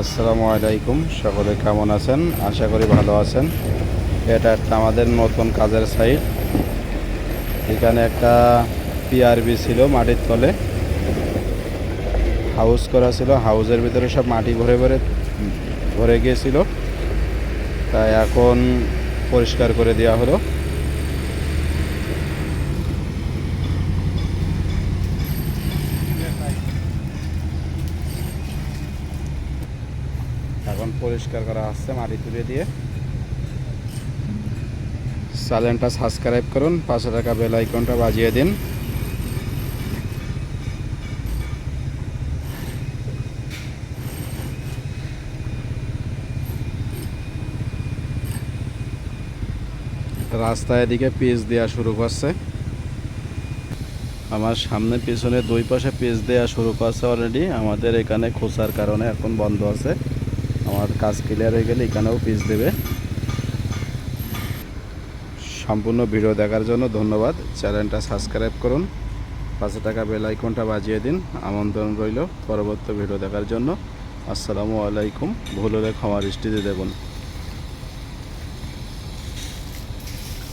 আসসালামু আলাইকুম, সকলে কেমন আছেন? আশা করি ভালো আছেন। এটা একটা আমাদের নতুন কাজের সাইট এখানে একটা পিআরবি ছিল মাটির তলে। হাউস করা ছিল হাউসের ভিতরে সব মাটি ভরে ভরে ভরে গিয়েছিল। তাই এখন পরিষ্কার করে দেওয়া হলো। এখন পরিষ্কার করা হচ্ছে মাটি তুলে দিয়ে। চ্যানেলটা সাবস্ক্রাইব করুন পাঁচশো টাকা বেল আইকনটা বাজিয়ে দিন। রাস্তা এদিকে পিচ দেওয়া শুরু করছে। আমার সামনে পিছনে দুই পাশে পিচ দেওয়া শুরু করছে অলরেডি আমাদের এখানে খোঁচার কারণে এখন বন্ধ আছে। আমার কাজ ক্লিয়ার হয়ে গেলে এখানেও পিস দেবে। সম্পূর্ণ ভিডিও দেখার জন্য ধন্যবাদ। চ্যানেলটা সাবস্ক্রাইব করুন। পাঁচশো টাকা বেল আইকনটা বাজিয়ে দিন। আমন্ত্রণ রইল পরবর্তী ভিডিও দেখার জন্য। আসসালামু আলাইকুম। ভুল হলে ক্ষমার দৃষ্টিতে দেবেন